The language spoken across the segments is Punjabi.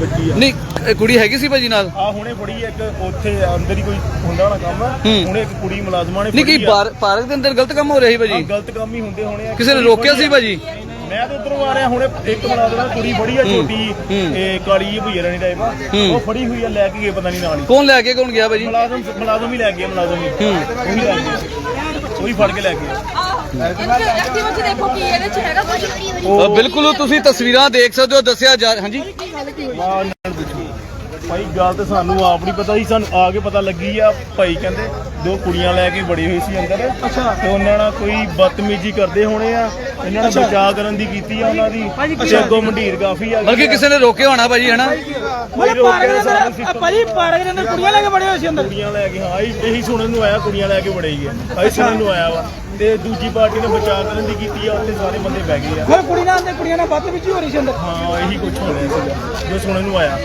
ਬੱਚੀ ਆ। ਨਹੀਂ ਇਹ ਕੁੜੀ ਹੈਗੀ ਸੀ ਭਾਜੀ ਨਾਲ? ਆ ਹੁਣੇ ਫੜੀ ਇੱਕ ਉੱਥੇ ਅੰਦਰ ਹੀ ਕੋਈ ਹੁੰਦਾ ਹੋਣਾ ਕੰਮ। ਹੁਣੇ ਇੱਕ ਕੁੜੀ ਮੁਲਾਜ਼ਮਾਂ ਨੇ ਨਹੀਂ ਕੀ ਪਾਰਕ ਦੇ ਅੰਦਰ ਗਲਤ ਕੰਮ ਹੋ ਰਿਹਾ ਸੀ ਭਾਜੀ? ਗਲਤ ਕੰਮ ਹੀ ਹੁੰਦੇ ਹੋਣੇ ਆ। ਕਿਸੇ ਨੇ ਰੋਕਿਆ ਸੀ। ਭਾਜੀ? ਮੈਂ ਤਾਂ ਉਧਰੋਂ ਆ ਰਿਹਾ ਹੁਣੇ ਇੱਕ ਮੁਲਾਜ਼ਮ ਕੁੜੀ ਫੜੀ ਆ ਛੋਟੀ। ਇਹ ਕਾਲੀ ਜਿਹੀ ਭੁਈਆ ਰਾਣੀ ਟਾਈਪ। ਉਹ ਫੜੀ ਹੋਈ ਆ ਲੈ ਕੇ ਗਏ ਪਤਾ ਨਹੀਂ ਨਾਲ ਕੌਣ ਲੈ ਕੇ ਕੌਣ ਗਿਆ ਭਾਜੀ? ਮੁਲਾਜ਼ਮ ਮੁਲਾਜ਼ਮ ਹੀ ਲੈ ਗਏ ਮੁਲਾਜ਼ਮ ਹੀ। ਉਹ ਲੈ ਗਏ। ਉਹ ਫੜ ਕੇ ਲੈ ਗਏ। ਐਕਟਿਵਾ ਚ ਦੇਖੋ ਕੀ ਇਹਦੇ ਚ ਹੈਗਾ ਕੁਝ ਅ, ਬਿਲਕੁਲ ਤੁਸੀਂ ਤਸਵੀਰਾਂ ਦੇਖ ਸਕਦੇ ਹੋ ਦੱਸਿਆ ਜਾ ਹਾਂਜੀ। ਭਾਈ ਗੱਲ ਤਾਂ ਸਾਨੂੰ ਆਪ ਨਹੀਂ ਪਤਾ ਸੀ ਸਾਨੂੰ ਆ ਕੇ ਪਤਾ ਲੱਗੀ ਆ। ਭਾਈ ਕਹਿੰਦੇ ਦੋ ਕੁੜੀਆਂ ਲੈ ਕੇ ਬੜੀ ਹੋਈ ਸੀ ਅੰਦਰ। ਅੱਛਾ। ਤੇ ਉਹਨਾਂ ਨਾਲ ਕੋਈ ਬਦਤਮੀਜ਼ੀ ਕਰਦੇ ਹੋਣੇ ਆ। ਇਹਨਾਂ ਨੇ ਬਚਾਅ ਕਰਨ ਦੀ ਕੀਤੀ ਆ ਉਹਨਾਂ ਦੀ। ਤੇ ਅੱਗੋਂ ਮੰਡੀਰ ਕਾਫੀ ਆ ਬਲਕਿ ਕਿਸੇ ਨੇ ਰੋਕਿਆ ਹੋਣਾ ਭਾਜੀ ਹਨਾ? ਪਾਰਕ ਦੇ ਅੰਦਰ ਭਾਜੀ ਪਾਰਕ ਦੇ ਅੰਦਰ ਕੁੜੀਆਂ ਲੈ ਕੇ ਬੜੇ ਹੋਏ ਸੀ ਅੰਦਰ। ਕੁੜੀਆਂ ਲੈ ਕੇ ਹਾਂ ਇਹੀ ਸੁਣਨ ਨੂੰ ਆਇਆ ਕੁੜੀਆਂ ਲੈ ਕੇ ਬੜੇ ਹੀ ਆ। ਇਹੀ ਸੁਣਨ ਨੂੰ ਆਇਆ ਵਾ। ਤੇ ਦੂਜੀ ਪਾਰਟੀ ਨੇ ਬਚਾਅ ਕਰਨ ਦੀ ਕੀਤੀ ਆ ਉੱਥੇ ਸਾਰੇ ਬੰਦੇ ਬਹਿ ਗਏ ਆ। ਫਿਰ ਕੁੜੀ ਨਾਲ ਅੰਦਰ ਕੁੜੀਆਂ ਨਾਲ ਬਦਤਮੀਜ਼ੀ ਹੋ ਰਹੀ ਸੀ ਅੰਦਰ। ਹਾਂ ਇਹੀ ਕੁਝ ਹੋ ਰਿਹਾ ਸੀਗਾ ਜੋ ਸੁਣਨ ਨੂੰ ਆਇਆ।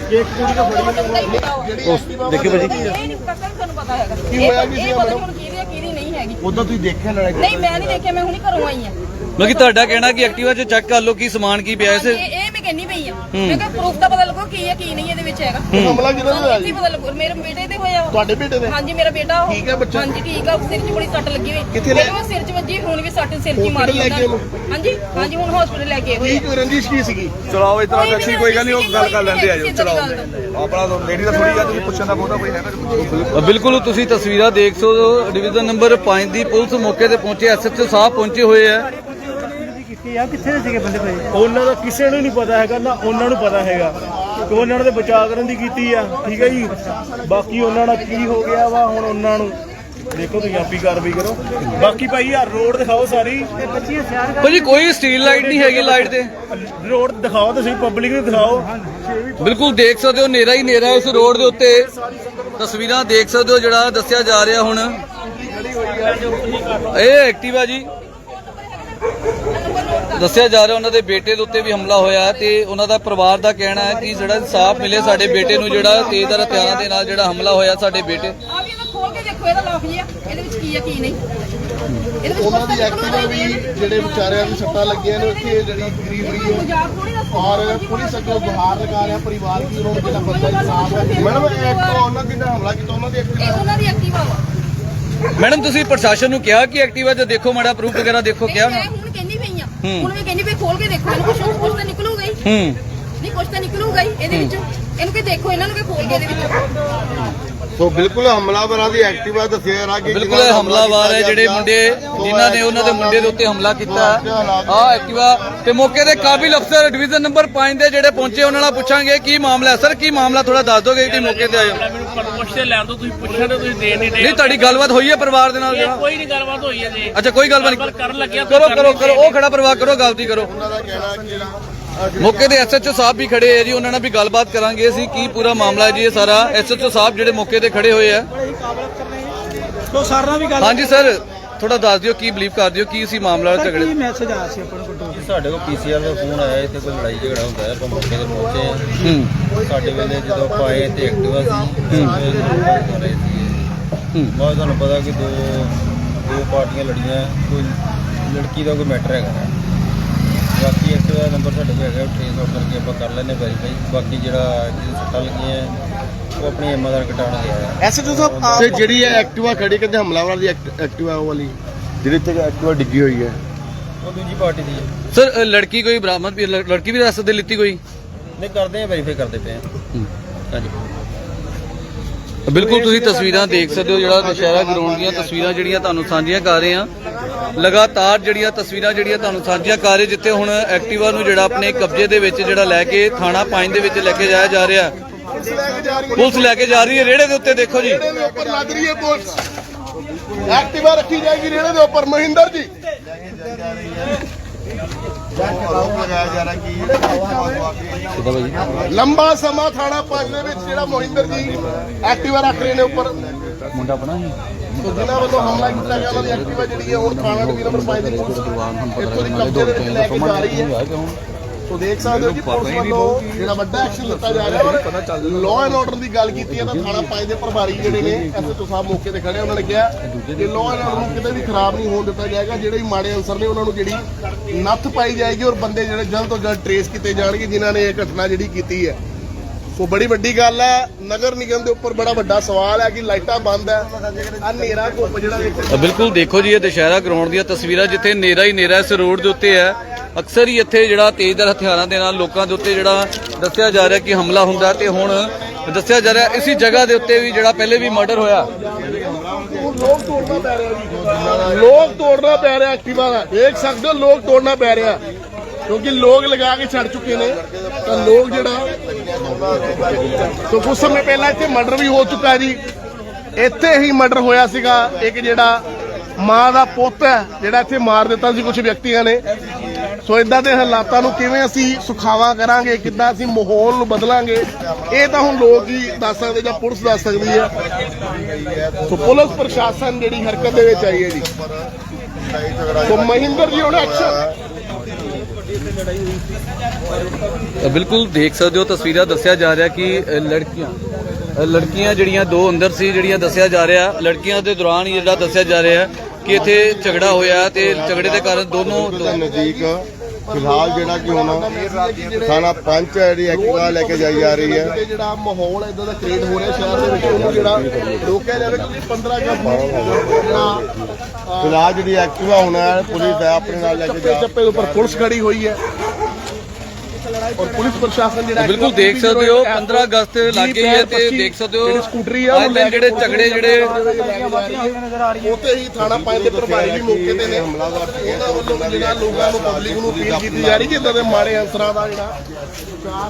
ਕੁੜੀ ਤਾਂ ਦੇਖਿਓ ਭਾਜੀ। ਇਹ ਨਹੀਂ ਪਤਾ ਤੁਹਾਨੂੰ ਪਤਾ ਹੈਗਾ। ਕੀ ਹੋਇਆ ਕੀ ਸੀ ਪਤਾ ਹੁਣ ਕਿਹਦੀ ਹੈ ਕਿਹਦੀ ਨਹੀਂ ਹੈਗੀ। ਉਦੋਂ ਤੁਸੀਂ ਦੇਖਿਆ ਲੜਾਈ ਨਹੀਂ ਮੈਂ ਨਹੀਂ ਦੇਖਿਆ ਮੈਂ ਹੁਣੀ ਘਰੋਂ ਆਈ ਆ ਮਤਲਬ ਕਿ ਤੁਹਾਡਾ ਕਹਿਣਾ ਕਿ ਐਕਟਿਵਾ 'ਚ ਚੈੱਕ ਕਰ ਲਓ ਕੀ ਸਮਾਨ ਕੀ ਪਿਆ ਇਸ ਇਹ ਇਹ ਮੈਂ ਕਹਿੰਨੀ ਪਈ ਮੈਂ ਕਿਹਾ ਪ੍ਰੂਫ ਦਾ ਪਤਾ ਲੱਗੋ ਕੀ ਹੈ ਕੀ ਨਹੀਂ ਇਹਦੇ ਵਿੱਚ ਹੈਗਾ। ਹਮਲਾ ਕਿਹਦਾ ਹੋਇਆ ਕੀ ਪਤਾ ਲੱਗੋ ਮੇਰੇ ਬੇਟੇ ਤੇ ਹੋਇਆ। ਤੁਹਾਡੇ ਬੇਟੇ ਦੇ? ਹਾਂਜੀ ਮੇਰਾ ਬੇਟਾ ਉਹ- ਠੀਕ ਹੈ ਬੱਚਾ? ਹਾਂਜੀ ਠੀਕ ਆ ਸਿਰ 'ਚ ਬੜੀ ਸੱਟ ਲੱਗੀ ਹੋਈ। ਕਿੱਥੇ ਲੈ- ਮੈਨੂੰ ਸਿਰ 'ਚ ਵੱਜੀ ਹੁਣ ਵੀ ਸੱਟ ਸਿਰ 'ਚ ਹੀ Hospital ਮਾਰੀ ਲੈ ਗਏ ਉਹਨਾਂ? ਹਾਂਜੀ ਹਾਂਜੀ ਹੁਣ ਹਸਪੀਟਲ ਲੈ ਕੇ ਹੋਏ ਕੀ ਕੋਈ ਰੰਜਿਸ਼ ਕੀ ਸੀਗੀ? ਚਲਾਓ ਇਸ ਤਰ੍ਹਾਂ ਕੋਈ ਟੈਕਸੀ ਕੋਈ ਗੱਲ ਨਹੀਂ ਉਹ ਗੱਲ ਕਰ ਲੈਂਦੇ ਆ ਜੋ ਕਿਸੇ ਤਰ੍ਹਾਂ ਚਲਾਓ। ਗੱਲ ਆਪਣਾ ਤਾਂ ਲੇਡੀ ਦਾ ਥੋੜੀ ਆ ਤੁਸੀਂ ਪੁੱਛਣ ਦਾ ਬਹੁਤਾ ਕੋਈ ਹੈਗਾ ਤਾਂ ਪੁੱਛੋ। ਅ, ਬਿਲਕੁਲ ਤੁਸੀਂ ਤਸਵੀਰਾਂ ਦੇਖ ਹੋ ਡਿਵੀਜ਼ਨ ਨੰਬਰ 5 ਦੀ ਪੁਲਿਸ ਮੌਕੇ ਤੇ ਪਹੁੰਚੇ ਐਸਐਚਓ ਸਾਹਿਬ ਪਹੁੰਚੇ ਹੋਏ ਆ। ਕੀਤੀ ਆ? ਕਿੱਥੇ ਦੇ ਸੀਗੇ ਬੰਦੇ ਪਏ ਉਹਨਾਂ ਦਾ ਕਿਸੇ ਨੂੰ ਨਹੀਂ ਪਤਾ ਹੈਗਾ ਨਾ ਉਹਨਾਂ ਨੂੰ ਪਤਾ ਹੈਗਾ। ਕਿ ਉਹਨਾਂ ਨੇ ਬਚਾਅ ਕਰਨ ਦੀ ਕੀਤੀ ਆ ਠੀਕ ਹੈ ਜੀ? ਬਾਕੀ ਉਹਨਾਂ ਨਾਲ ਕੀ ਹੋ ਗਿਆ ਵਾ ਹੁਣ ਉਹਨਾਂ ਨੂੰ ਦੇਖੋ ਤੁਸੀਂ ਆਪੀ ਕਾਰਵਾਈ ਕਰੋ। ਬਾਕੀ ਭਾਈ ਯਾਰ ਰੋਡ ਦਿਖਾਓ ਸਾਰੀ। ਬੱਚੀਆਂ ਸਿਆਰ ਭਾਜੀ ਕੋਈ ਸਟੀਲ ਲਾਈਟ ਨਹੀਂ ਹੈਗੀ ਲਾਈਟ ਤੇ। ਰੋਡ ਦਿਖਾਓ ਤੁਸੀਂ ਪਬਲਿਕ ਨੂੰ ਦਿਖਾਓ। ਬਿਲਕੁਲ ਦੇਖ ਸਕਦੇ ਹੋ ਨੇਰਾ ਹੀ ਨੇਰਾ ਇਸ ਰੋਡ ਦੇ ਉੱਤੇ। ਤਸਵੀਰਾਂ ਦੇਖ ਸਕਦੇ ਹੋ ਜਿਹੜਾ ਦੱਸਿਆ ਜਾ ਰਿਹਾ ਹੁਣ। ਇਹ ਐਕਟਿਵਾ ਜੀ। ਦੱਸਿਆ ਜਾ ਰਿਹਾ ਉਹਨਾਂ ਦੇ ਬੇਟੇ ਦੇ ਉੱਤੇ ਵੀ ਹਮਲਾ ਹੋਇਆ ਤੇ ਉਹਨਾਂ ਦਾ ਪਰਿਵਾਰ ਦਾ ਕਹਿਣਾ ਹੈ ਕਿ ਜਿਹੜਾ ਇਨਸਾਫ ਮਿਲੇ ਸਾਡੇ ਬੇਟੇ ਨੂੰ ਜਿਹੜਾ ਤੇਜ਼ਦਾਰ ਹਥਿਆਰਾਂ ਦੇ ਨਾਲ ਜਿਹੜਾ ਹਮਲਾ ਹੋਇਆ ਸਾਡੇ ਬੇਟੇ। ਆ ਵੀ ਇਹਦਾ ਖੋਲ ਕੇ ਦੇਖੋ ਇਹਦਾ ਲੌਕ ਜਿਹਾ। ਇਹਦੇ ਵਿੱਚ ਕੀ ਹੈ ਕੀ ਨਹੀਂ? ਇਹਦੇ ਵਿੱਚ ਉਹਨਾਂ ਦੀ ਕੁਛ ਤਾਂ ਐਕਟਿਵਾ ਵੀ ਨਿਕਲੂਗਾ ਜਿਹੜੇ ਵਿਚਾਰਿਆਂ ਦੀ ਸੱਟਾਂ ਲੱਗੀਆਂ ਨੇ ਉੱਥੇ ਜਿਹੜੀ ਗਰੀਬ ਹੀ। ਗਰੀਬ ਮਜ਼ਾਕ ਥੋੜੀ ਦੱਸੋ ਔਰ ਪੁਲਿਸ ਅੱਗੇ ਗੁਹਾਰ ਲਗਾ ਰਿਹਾ ਪਰਿਵਾਰ ਕੀ ਉਹਨਾਂ ਨੂੰ ਜਿਹੜਾ ਬੰਦਾ ਇਨਸਾਫ ਹੈ। ਮੈਡਮ ਐਕਟਿਵਾ ਉਹਨਾਂ ਕਿੰਨਾ ਹਮਲਾ ਕੀਤਾ ਉਹਨਾਂ ਦੀ ਇਹ ਐਕਟਿਵਾ ਉਹਨਾਂ ਦੀ ਐਕਟਿਵਾ ਵਾ। ਮੈਡਮ ਤੁਸੀਂ ਪ੍ਰਸ਼ਾਸਨ ਨੂੰ ਕਿਹਾ ਕਿ ਐਕਟਿਵਾ 'ਚ ਦੇਖੋ ਮਾੜਾ ਪ੍ਰੂਫ ਵਗੈਰਾ ਦੇਖੋ ਕਿਹਾ ਮੈਂ ਨਾ? ਹੁਣ ਕਹਿੰਦੀ ਵੀ ਕਹਿੰਦੀ ਪਈ ਖੋਲ ਕੇ ਦੇਖੋ ਇਹਨੂੰ ਕੁਛ ਕੁਛ ਤਾਂ ਨਿਕਲੂਗਾ ਹੀ। ਹੂੰ। ਨਹੀਂ ਕੁਛ ਤਾਂ ਨਿਕਲੂਗਾ ਹੀ ਇਹਦੇ ਵਿੱਚ। ਇਹਨੂੰ ਕਿ ਦੇਖੋ ਇਹਨਾਂ ਨੂੰ ਕਿ ਖੋਲ ਕੇ ਇਹਦੇ ਵਿੱਚ ਸੋ ਬਿਲਕੁਲ ਹਮਲਾਵਰਾਂ ਦੀ ਐਕਟਿਵਾ ਦੱਸਿਆ ਜਾ ਰਿਹਾ ਕਿ ਬਿਲਕੁਲ ਇਹ ਹਮਲਾਵਰ ਹੈ ਜਿਹੜੇ ਮੁੰਡੇ ਜਿਨ੍ਹਾਂ ਨੇ ਉਹਨਾਂ ਦੇ ਮੁੰਡੇ ਦੇ ਉੱਤੇ ਹਮਲਾ ਕੀਤਾ। ਆ। ਐਕਟਿਵਾ ਤੇ ਮੌਕੇ ਦੇ ਕਾਬਿਲ ਅਫਸਰ ਡਿਵੀਜ਼ਨ ਨੰਬਰ 5 ਦੇ ਜਿਹੜੇ ਪਹੁੰਚੇ ਉਹਨਾਂ ਨਾਲ ਪੁੱਛਾਂਗੇ ਕੀ ਮਾਮਲਾ ਹੈ। ਸਰ ਕੀ ਮਾਮਲਾ ਥੋੜਾ ਦੱਸ ਦੋਗੇ ਕਿ ਮੌਕੇ ਤੇ ਆਏ ਨਹੀਂ ਨਹੀਂ ਤੁਹਾਡੀ ਗੱਲਬਾਤ ਹੋਈ ਹੈ ਪਰਿਵਾਰ ਦੇ ਨਾਲ ਕੋਈ ਨਹੀਂ ਗੱਲਬਾਤ ਹੋਈ ਹੈ ਜੀ। ਅੱਛਾ ਕੋਈ ਗੱਲਬਾਤ ਨਹੀਂ। ਕਰਨ ਲੱਗਿਆ ਕਰੋ ਕਰੋ ਕਰੋ ਉਹ ਖੜਾ ਪਰਿਵਾਰ ਕਰੋ ਗਲਤੀ ਕਰੋ। ਉਹਨਾਂ ਦਾ ਕਹਿਣਾ ਕਿ ਮੌਕੇ ਤੇ ਐਸਐਚਓ ਸਾਹਿਬ ਵੀ ਖੜੇ ਹੈ ਜੀ ਉਹਨਾਂ ਨਾਲ ਵੀ ਗੱਲਬਾਤ ਕਰਾਂਗੇ ਅਸੀਂ ਕੀ ਪੂਰਾ ਮਾਮਲਾ ਹੈ ਜੀ ਇਹ ਸਾਰਾ? ਐਸਐਚਓ ਸਾਹਿਬ ਜਿਹੜੇ ਮੌਕੇ ਤੇ ਖੜੇ ਹੋਏ ਆ। ਆ ਸੋ ਸਰ ਨਾਲ ਵੀ ਗੱਲ ਹਾਂਜੀ ਸਰ ਥੋੜਾ ਦੱਸ ਦਿਓ ਕੀ ਬਲੀਵ ਕਰਦੇ ਹੋ ਕੀ ਸੀ ਮਾਮਲਾ ਝਗੜੇ? ਕੀ ਮੈਸੇਜ ਆਇਆ ਸੀ ਆਪਾਂ ਨੂੰ ਕੰਟਰੋਲ ਸਾਡੇ ਕੋਲ ਪੀਸੀਆਰ ਦਾ ਫੋਨ ਆਇਆ ਇੱਥੇ ਕੋਈ ਲੜਾਈ ਝਗੜਾ ਹੁੰਦਾ ਹੈ ਆਪਾਂ ਮੌਕੇ ਤੇ ਪਹੁੰਚੇ ਹਾਂ। ਸਾਡੇ ਵੇਲੇ ਜਦੋਂ ਆਪਾਂ ਆਏ ਤੇ ਐਕਟਿਵਾ ਸੀ ਬਹੁਤ ਤੁਹਾਨੂੰ ਪਤਾ ਕਿ ਦੋ ਦੋ ਪਾਰਟੀਆਂ ਲੜੀਆਂ ਕੋਈ ਲੜਕੀ ਦਾ ਕੋਈ ਮੈਟਰ ਹੈਗਾ। ਬਾਕੀ ਐਕਟਿਵਾ ਦਾ ਨੰਬਰ ਸਾਡੇ ਕੋਲ ਹੈਗਾ ਟ੍ਰੇਸ ਆਊਟ ਕਰਕੇ ਆਪਾਂ ਕਰ ਲੈਨੇ ਵੈਰੀਫਾਈ ਬਾਕੀ ਜਿਹੜਾ ਜਿਹਦੇ ਸੱਟਾਂ ਲੱਗੀਆਂ ਉਹ ਆਪਣੀ ਐਮਆਰ ਕਟਾਉਣ ਗਿਆ ਹੈ ਐਸਐਚਓ ਸਾਹਿਬ ਤੇ ਜਿਹੜੀ ਇਹ ਐਕਟਿਵਾ ਖੜੀ ਕਹਿੰਦੇ ਹਮਲਾਵਰਾਂ ਦੀ ਐਕਟ- ਐਕਟਿਵਾ ਉਹ ਵਾਲੀ। ਜਿਹਦੇ ਤੇ ਐਕਟਿਵਾ ਡਿੱਗੀ ਹੋਈ ਹੈ। ਉਹ ਦੂਜੀ ਪਾਰਟੀ ਦੀ ਹੈ। ਸਰ ਅ, ਲੜਕੀ ਕੋਈ ਬਰਾਮਦ ਵੀ ਲੜ- ਲੜਕੀ ਵੀ ਰਸਤੇ ਦੇ ਲਿੱਤੀ ਕੋਈ? ਨਹੀਂ ਕਰਦੇ ਆ ਵੈਰੀਫਾਈ ਕਰਦੇ ਪਏ ਆ। ਹਾਂਜੀ। ਬਿਲਕੁਲ, ਤੁਸੀਂ ਤਸਵੀਰਾਂ ਦੇਖ ਸਕਦੇ ਹੋ ਜਿਹੜਾ ਦੁਸ਼ਹਿਰਾ ਗਰਾਊਂਡ ਦੀਆਂ ਤਸਵੀਰਾਂ ਜਿਹੜੀਆਂ ਤੁਹਾਨੂੰ ਸਾਂਝੀਆਂ ਕਰ ਰਹੇ ਹਾਂ। ਲਗਾਤਾਰ ਜਿਹੜੀਆਂ ਤਸਵੀਰਾਂ ਜਿਹੜੀਆਂ ਤੁਹਾਨੂੰ ਸਾਂਝੀਆਂ ਕਰ ਰਹੇ, ਜਿੱਥੇ ਹੁਣ ਐਕਟਿਵਾ ਨੂੰ ਜਿਹੜਾ ਆਪਣੇ ਕਬਜ਼ੇ ਦੇ ਵਿੱਚ ਜਿਹੜਾ ਲੈ ਕੇ ਥਾਣਾ ਪੰਜ ਦੇ ਵਿੱਚ ਲੈ ਕੇ ਜਾਇਆ ਜਾ ਰਿਹਾ। ਪੁਲਿਸ ਲੈ ਕੇ ਜਾ ਰਹੀ ਹੈ ਪੁਲਿਸ ਲੈ ਕੇ ਜਾ ਰਹੀ ਹੈ, ਰੇੜੇ ਦੇ ਉੱਤੇ ਦੇਖੋ ਜੀ। ਰੇੜੇ ਦੇ ਉੱਪਰ ਲੱਗ ਰਹੀ ਹੈ ਪੁਲਿਸ। ਐਕਟਿਵਾ ਰੱਖੀ ਜਾਏਗੀ ਰੇੜੇ ਦੇ ਉੱਪਰ, ਮਹਿੰਦਰ ਜੀ। ਆਰੋਪ ਲਗਾਇਆ ਜਾ ਰਿਹਾ ਕਿ ਲੰਬਾ ਸਮਾਂ ਥਾਣਾ ਪੰਜ ਦੇ ਵਿੱਚ ਜਿਹੜਾ ਮੋਹਿੰਦਰ ਜੀ ਐਕਟਿਵਾ ਰੱਖ ਰਹੇ ਨੇ ਉੱਪਰ। ਮੁੰਡਾ ਬਣਾ ਜਿਨ੍ਹਾਂ ਵੱਲੋਂ ਹਮਲਾ ਕੀਤਾ ਗਿਆ ਉਹਨਾਂ ਦੀ ਐਕਟਿਵਾ ਜਿਹੜੀ ਹੈ ਹੁਣ ਥਾਣਾ ਡਿਵੀਜ਼ਨ ਨੰਬਰ 5 ਦੀ ਪੁਲਿਸ ਇੱਥੋਂ ਦੀ ਕਬਜ਼ੇ ਦੇ ਵਿੱਚ ਲੈ ਕੇ ਜਾ ਰਹੀ ਹੈ। ਸੋ ਦੇਖ ਸਕਦੇ ਹੋ ਕਿ ਪੁਲਿਸ ਵੱਲੋਂ ਜਿਹੜਾ ਵੱਡਾ ਐਕਸ਼ਨ ਲਿੱਤਾ ਜਾ ਰਿਹਾ ਔਰ ਲਾਅ ਐਂਡ ਆਰਡਰ ਦੀ ਗੱਲ ਕੀਤੀ ਹੈ ਤਾਂ ਥਾਣਾ ਪੰਜ ਦੇ ਪ੍ਰਭਾਰੀ ਜਿਹੜੇ ਨੇ ਐਸਐਚਓ ਸਾਹਿਬ ਮੌਕੇ ਤੇ ਖੜੇ ਉਹਨਾਂ ਨੇ ਕਿਹਾ ਕਿ ਲਾਅ ਐਂਡ ਆਰਡਰ ਨੂੰ ਕਿਤੇ ਵੀ ਖਰਾਬ ਨਹੀਂ ਹੋਣ ਦਿੱਤਾ ਜਾਏਗਾ ਜਿਹੜੇ ਵੀ ਮਾੜੇ ਅਨਸਰ ਨੇ ਉਹਨਾਂ ਨੂੰ ਜਿਹੜੀ ਨੱਥ ਪਾਈ ਜਾਏਗੀ ਔਰ ਬੰਦੇ ਜਿਹੜੇ ਜਲਦ ਤੋਂ ਜਲਦ ਟਰੇਸ ਕੀਤੇ ਜਾਣਗੇ ਜਿਨ੍ਹਾਂ ਨੇ ਇਹ ਘਟਨਾ ਜਿਹੜੀ ਕੀਤੀ ਹੈ। ਸੋ ਬੜੀ ਵੱਡੀ ਗੱਲ ਹੈ ਨਗਰ ਨਿਗਮ ਦੇ ਉੱਪਰ ਬੜਾ ਵੱਡਾ ਸਵਾਲ ਹੈ ਕਿ ਲਾਈਟਾਂ ਬੰਦ ਹੈ ਆ ਹਨੇਰਾ ਧੁੱਪ ਜਿਹੜਾ ਬਿਲਕੁਲ ਦੇਖੋ ਜੀ ਇਹ ਦੁਸ਼ਹਿਰਾ ਗਰਾਊਂਡ ਦੀਆਂ ਤਸਵੀਰਾਂ ਜਿੱਥੇ ਨੇਰਾ ਹੀ ਨੇਰਾ ਇਸ ਰੋਡ ਦੇ ਉੱਤੇ ਹੈ। ਅਕਸਰ ਹੀ ਇੱਥੇ ਜਿਹੜਾ ਤੇਜ਼ਦਾਰ ਹਥਿਆਰਾਂ ਦੇ ਨਾਲ ਲੋਕਾਂ ਦੇ ਉੱਤੇ ਜਿਹੜਾ ਦੱਸਿਆ ਜਾ ਰਿਹਾ ਕਿ ਹਮਲਾ ਹੁੰਦਾ ਤੇ ਹੁਣ ਦੱਸਿਆ ਜਾ ਰਿਹਾ ਇਸੇ ਜਗ੍ਹਾ ਦੇ ਉੱਤੇ ਵੀ ਜਿਹੜਾ ਪਹਿਲੇ ਵੀ ਮਰਡਰ ਹੋਇਆ। ਲੋਕ ਤੋੜਨਾ ਪੈ ਰਿਹਾ ਲੋਕ ਤੋੜਨਾ ਪੈ ਰਿਹਾ ਐਕਟਿਵਾ ਦਾ। ਦੇਖ ਸਕਦੇ ਹੋ ਲੋਕ ਤੋੜਨਾ ਪੈ ਰਿਹਾ। ਕਿਉਂਕਿ ਲੋਕ ਲਗਾ ਕੇ ਛੱਡ ਚੁੱਕੇ ਨੇ। ਤਾਂ ਲੋਕ ਜਿਹੜਾ ਸੋ ਕੁਝ ਸਮੇਂ ਪਹਿਲਾਂ ਇੱਥੇ ਮਰਡਰ ਵੀ ਹੋ ਚੁੱਕਾ ਜੀ। ਇੱਥੇ ਹੀ ਮਰਡਰ ਹੋਇਆ ਸੀਗਾ। ਇੱਕ ਜਿਹੜਾ ਮਾਂ ਦਾ ਪੁੱਤ ਹੈ, ਜਿਹੜਾ ਇੱਥੇ ਮਾਰ ਦਿੱਤਾ ਸੀ ਕੁਝ ਵਿਅਕਤੀਆਂ ਨੇ। ਸੋ ਇਦਾਂ ਦੇ ਹਾਲਾਤਾਂ ਨੂੰ ਕਿਵੇਂ ਅਸੀਂ ਸੁਖਾਵਾ ਕਰਾਂਗੇ ਕਿੱਦਾਂ ਅਸੀਂ ਮਾਹੌਲ ਨੂੰ ਬਦਲਾਂਗੇ ਇਹ ਤਾਂ ਹੁਣ ਲੋਕ ਹੀ ਦੱਸ ਸਕਦੇ ਜਾਂ ਪੁਲਿਸ ਦੱਸ ਸਕਦੀ ਹੈ। ਸੋ ਪੁਲਿਸ ਪ੍ਰਸ਼ਾਸਨ ਜਿਹੜੀ ਹਰਕਤ ਦੇ ਵਿੱਚ ਆਈ ਹੈ ਜੀ। ਸੋ ਮਹਿੰਦਰ ਜੀ ਹੁਣ ਐਕਸ਼ਨ ਬਿਲਕੁਲ ਦੇਖ ਸਕਦੇ ਹੋ ਤਸਵੀਰਾਂ ਦੱਸਿਆ ਜਾ ਰਿਹਾ ਕਿ ਲੜਕੀਆਂ ਲੜਕੀਆਂ ਜਿਹੜੀਆਂ ਦੋ ਅੰਦਰ ਸੀ ਜਿਹੜੀਆਂ ਦੱਸਿਆ ਜਾ ਰਿਹਾ ਲੜਕੀਆਂ ਦੇ ਦੌਰਾਨ ਹੀ ਜਿਹੜਾ ਦੱਸਿਆ ਜਾ ਰਿਹਾ ਕਿ ਇੱਥੇ ਝਗੜਾ ਹੋਇਆ ਤੇ ਝਗੜੇ ਦੇ ਕਾਰਨ ਦੋਨੋਂ ਨਜ਼ਦੀਕ ਫਿਲਹਾਲ ਜਿਹੜਾ ਕਿ ਹੁਣ ਥਾਣਾ ਪੰਚ ਹੈ ਜਿਹੜੀ ਐਕਟਿਵਾ ਲੈ ਕੇ ਜਾਈ ਜਾ ਰਹੀ ਹੈ। ਜਿਹੜਾ ਮਾਹੌਲ ਇਦਾਂ ਦਾ ਕ੍ਰੀਏਟ ਹੋ ਰਿਹਾ ਸ਼ਹਿਰ ਦੇ ਵਿੱਚ ਉਹਨੂੰ ਜਿਹੜਾ ਰੋਕਿਆ ਜਾਵੇ ਕਿਉਂਕਿ 15 ਅਗਸਤ ਜਿਹੜਾ ਫਿਲਹਾਲ ਜਿਹੜੀ ਐਕਟਿਵਾ ਹੋਣਾ ਪੁਲਿਸ ਹੈ ਆਪਣੇ ਨਾਲ ਲੈ ਕੇ ਜਾ ਚੱਪੇ ਦੇ ਉੱਪਰ ਪੁਲਿਸ ਖੜੀ ਹੋਈ ਹੈ। ਔਰ ਪੁਲਿਸ ਪ੍ਰਸ਼ਾਸਨ ਜਿਹੜਾ ਬਿਲਕੁਲ ਦੇਖ ਸਕਦੇ ਹੋ 15 ਅਗਸਤ ਲੱਗੇ ਹੀ ਹੈ ਤੇ ਦੇਖ ਸਕਦੇ ਹੋ ਸਕੂਟਰੀ ਆ ਉਹ ਜਿਹੜੇ ਝਗੜੇ ਜਿਹੜੇ ਉੱਥੇ ਹੀ ਥਾਣਾ ਪੰਜ ਦੇ ਪ੍ਰਭਾਰੀ ਵੀ ਮੌਕੇ ਤੇ ਨੇ। ਉਹਨਾਂ ਵੱਲੋਂ ਜਿਹੜਾ ਲੋਕਾਂ ਨੂੰ ਪਬਲਿਕ ਨੂੰ ਅਪੀਲ ਕੀਤੀ ਜਾ ਰਹੀ ਕਿ ਇਦਾਂ ਦੇ ਮਾੜੇ ਅਨਸਰਾਂ ਦਾ ਜਿਹੜਾ